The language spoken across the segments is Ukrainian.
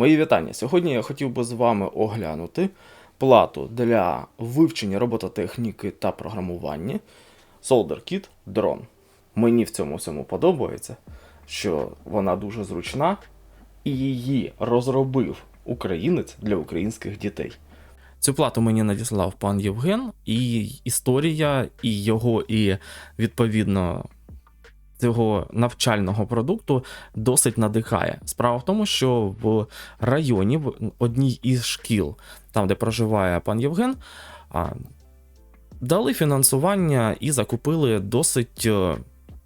Мої вітання. Сьогодні я хотів би з вами оглянути плату для вивчення робототехніки та програмування SolderKit Drone. Мені в цьому всьому подобається, що вона дуже зручна і її розробив українець для українських дітей. Цю плату мені надіслав пан Євген, і історія, і його, і відповідно цього навчального продукту досить надихає. Справа в тому, що в районі, в одній із шкіл, там де проживає пан Євген, дали фінансування і закупили досить е,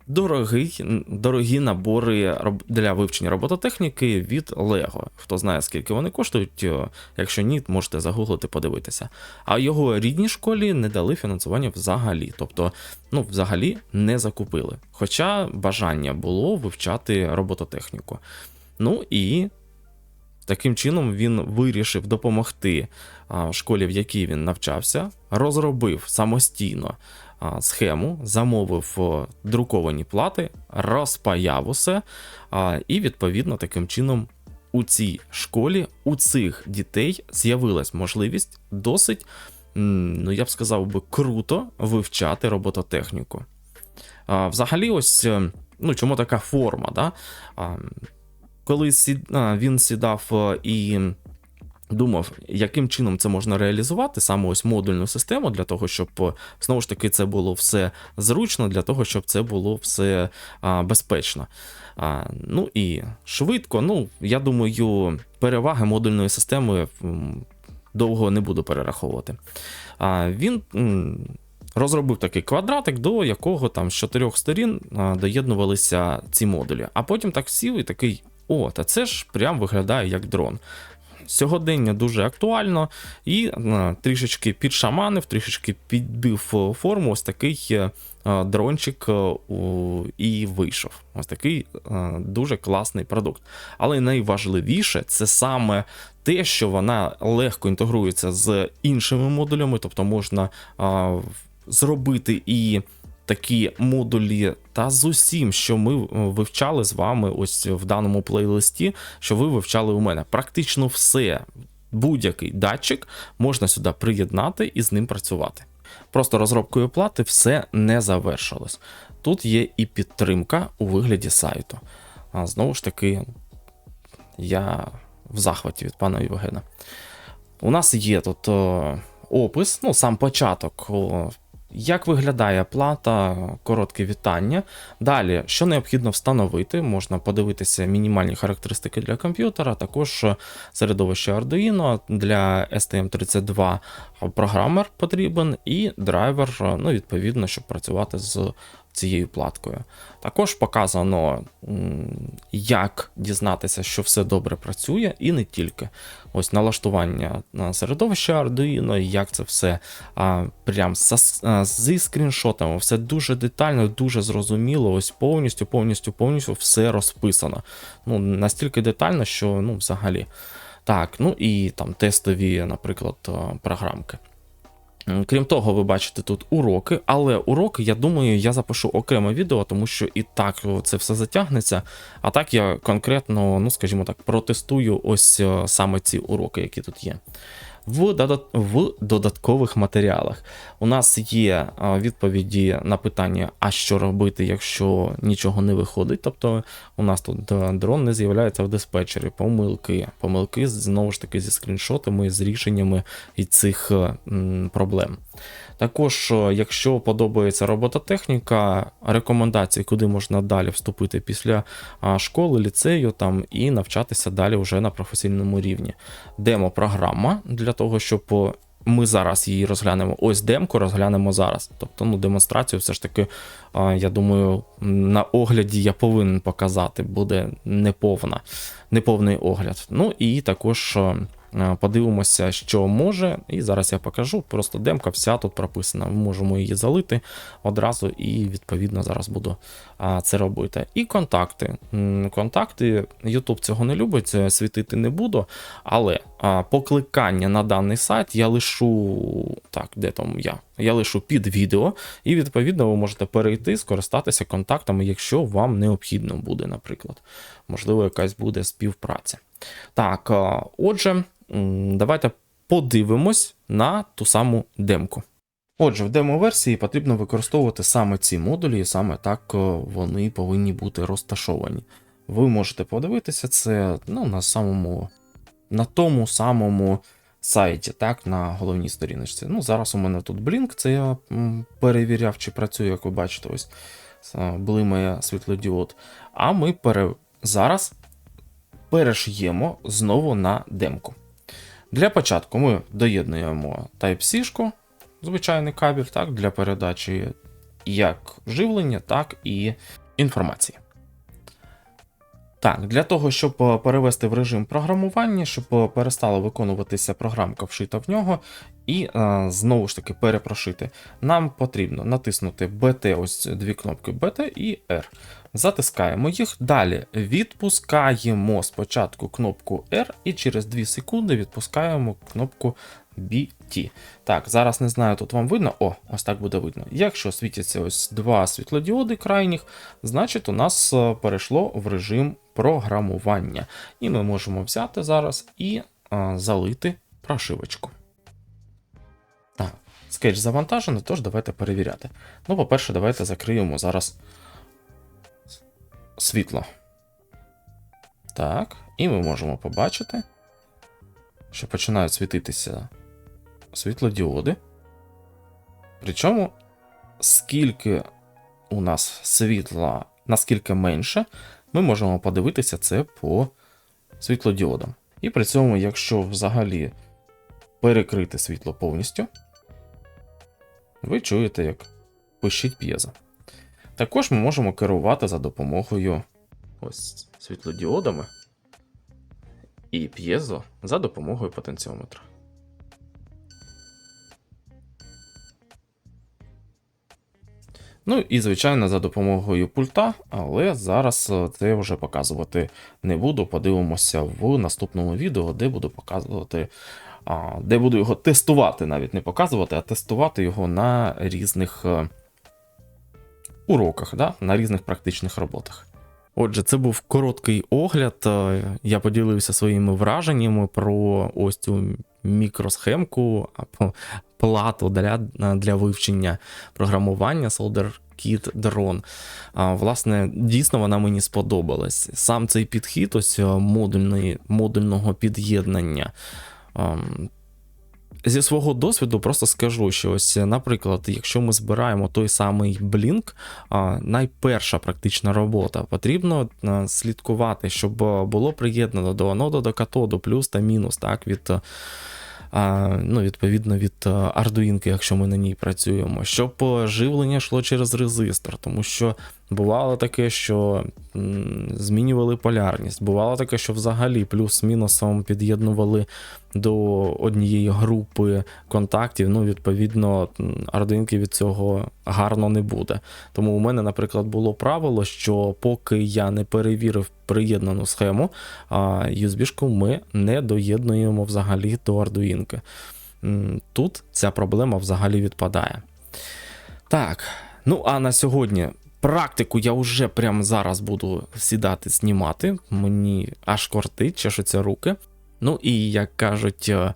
дорогий, дорогі набори для вивчення робототехніки від Lego. Хто знає, скільки вони коштують, е, якщо ні, можете загуглити, подивитися. А його рідній школі не дали фінансування взагалі. Тобто, ну, взагалі не закупили. Хоча бажання було вивчати робототехніку. Ну і таким чином він вирішив допомогти школі, в якій він навчався, розробив самостійно схему, замовив друковані плати, розпаяв усе, і відповідно таким чином. У цій школі у цих дітей з'явилась можливість досить, ну я б сказав би, круто вивчати робототехніку. Взагалі, ось е, ну, чому така форма? Да? Коли сід, він сідав е, і думав, яким чином це можна реалізувати, саме ось модульну систему, для того, щоб е, знову ж таки це було все зручно, для того, щоб це було все а, безпечно. А, ну і швидко. Ну, я думаю, переваги модульної системи довго не буду перераховувати. А, він. Розробив такий квадратик, до якого там з чотирьох сторін доєднувалися ці модулі. А потім так сів і такий: о, та це ж прям виглядає як дрон. Сьогодення дуже актуально, і а, трішечки підшаманив, трішечки підбив е, форму. Ось такий е, е, дрончик е, і вийшов. Ось такий е, дуже класний продукт. Але найважливіше це саме те, що вона легко інтегрується з іншими модулями, тобто можна зробити і такі модулі та з усім, що ми е, вивчали з вами ось в даному плейлисті, що ви вивчали у мене. Практично все, будь-який датчик можна сюди приєднати і з ним працювати. Просто розробкою плати все не завершилось. Тут є і підтримка у вигляді сайту. А знову ж таки, я в захваті від пана Євгена. У нас є тут о, опис, ну, сам початок. Як виглядає плата, коротке вітання. Далі, що необхідно встановити, можна подивитися мінімальні характеристики для комп'ютера, також середовище Arduino. Для STM32 програмер потрібен, і драйвер, ну, відповідно, щоб працювати з цією платкою. Також показано, як дізнатися, що все добре працює, і не тільки. Ось налаштування на середовища Arduino, як це все а, прям зі скріншотами, все дуже детально, дуже зрозуміло. Ось повністю, повністю, повністю все розписано. Ну, настільки детально, що ну, взагалі. Так, ну і там тестові, наприклад, програмки. Крім того, ви бачите тут уроки, але уроки, я думаю, я запишу окреме відео, тому що і так це все затягнеться. А так я конкретно, ну скажімо так, протестую ось е, саме ці уроки, які тут є. В, додат- в додаткових матеріалах у нас є е, відповіді на питання, а що робити, якщо нічого не виходить. Тобто у нас тут е, дрон не з'являється в диспетчері, помилки, помилки знову ж таки зі скріншотами, з рішеннями і цих е, проблем. Також, е, якщо подобається робототехніка, рекомендації, куди можна далі вступити після школи, ліцею там і навчатися далі вже на професійному рівні. Демо-програма для того, щоб ми зараз її розглянемо. Ось демку розглянемо зараз. Тобто, ну, демонстрацію все ж таки, я думаю, на огляді я повинен показати, буде неповна, неповний огляд. Ну і також. Е, Е, Подивимося, що може, і зараз я покажу. Просто демка вся тут прописана. Ми можемо її залити одразу, і відповідно зараз буду це робити. І контакти. Контакти, YouTube цього не любить, світити не буду. Але покликання на даний сайт я лишу. Так, де там я? Я лишу під відео, і відповідно ви можете перейти, скористатися контактами, якщо вам необхідно буде, наприклад. Можливо, якась буде співпраця. Так, е, отже, давайте подивимось на ту саму демку. Отже, в демо-версії потрібно використовувати саме ці модулі, і саме так е, вони повинні бути розташовані. Ви можете подивитися це ну, на самому, на тому самому сайті, так, на головній сторіночці. Ну, зараз у мене тут Blink, це я перевіряв, чи працює, як ви бачите, ось е, блимає світлодіод. А ми пере... зараз перешиємо знову на демку. Для початку ми доєднуємо Type-C, звичайний кабель, так, для передачі як живлення, так і інформації. Так, для того, щоб е, перевести в режим програмування, щоб е, перестала виконуватися програмка вшита в нього, і е, знову ж таки перепрошити, нам потрібно натиснути BT, ось дві кнопки BT і R. Затискаємо їх. Далі відпускаємо спочатку кнопку R і через 2 секунди відпускаємо кнопку BT. Так, зараз не знаю, тут вам видно. О, ось так буде видно. Якщо світяться ось два світлодіоди крайніх, значить у нас перейшло в режим програмування. І ми можемо взяти зараз і а, залити прошивочку. Так, скетч завантажений, тож давайте перевіряти. Ну, по-перше, давайте закриємо зараз світло. Так, і ми можемо побачити, що починають світитися світлодіоди. Причому, скільки у нас світла, наскільки менше, ми можемо подивитися це по світлодіодам. І при цьому, якщо взагалі перекрити світло повністю, ви чуєте, як пищить п'єза. Також ми можемо керувати за допомогою ось світлодіодами і п'єзо за допомогою потенціометра. Ну і, звичайно, за допомогою пульта, але зараз це вже показувати не буду. Подивимося в наступному відео, де буду показувати, де буду його тестувати, навіть не показувати, а тестувати його на різних е, уроках, да? на різних практичних роботах. Отже, це був короткий огляд. Е, Я поділився своїми враженнями про ось цю мікросхемку або плату для, для вивчення програмування SolderKit Drone. Власне, дійсно вона мені сподобалась. Сам цей підхід, ось е, модульний, модульного під'єднання. Зі свого досвіду просто скажу, що ось, наприклад, якщо ми збираємо той самий а, найперша практична робота, потрібно слідкувати, щоб було приєднано до аноду до катоду, плюс та мінус, так, від. Ну, відповідно від а, якщо ми на ній працюємо, щоб живлення йшло через резистор, тому що бувало таке, що змінювали полярність, бувало таке, що взагалі плюс-мінусом під'єднували до однієї групи контактів. Ну, відповідно, Arduino від цього гарно не буде. Тому у мене, наприклад, було правило, що поки я не перевірив приєднану схему, USB-шку ми не доєднуємо взагалі до. М, Тут ця проблема взагалі відпадає. Так, ну а на сьогодні. Практику я вже прямо зараз буду сідати знімати. Мені аж кортить, чешуться руки. Ну і як кажуть е,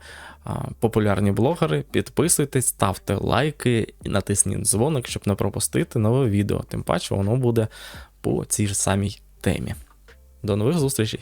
популярні блогери, підписуйтесь, ставте лайки і натисніть дзвоник, щоб не пропустити нове відео. Тим паче воно буде по цій ж самій темі. До нових зустрічей!